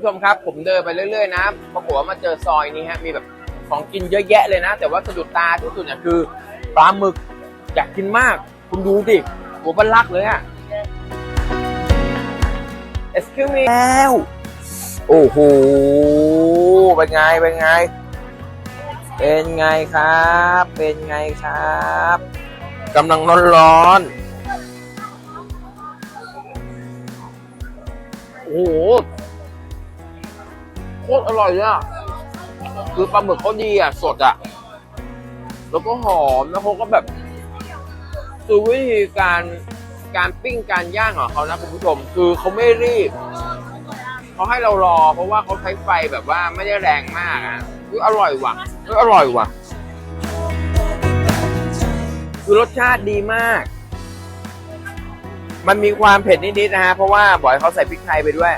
ผู้ชมครับ ผมเดินไปเรื่อยๆนะปรากฏว่ามาเจอซอยนี้ฮะมีแบบของกินเยอะแยะเลยนะ แต่ว่าสะดุดตาที่สุดเนี่ยคือปลาหมึกอยากกินมาก คุณดูดิหัวบันลักเลยอะ excuse me แล้วโอ้โหเป็นไงเป็นไง เป็นไงครับ เป็นไงครับกำลังร้อนๆโอ้โหโค ตรอร่อยเลยอะคือปลาหมึกเขาดีอะ สดอะ แล้วก็หอมแล้วเขาก็แบบคือวิธีการการปิ้งการย่างของเขานะคุณผู้ชม คือเขาไม่รีบเขาให้เรารอ เพราะว่าเขาใช้ไฟแบบว่าไม่ได้แรงมากอะคืออร่อยว่ะคืออร่อยว่ะ คือรสชาติดีมาก มันมีความเผ็ดนิดๆนะฮะเพราะว่าบอยเขาใส่พริกไทยไปด้วย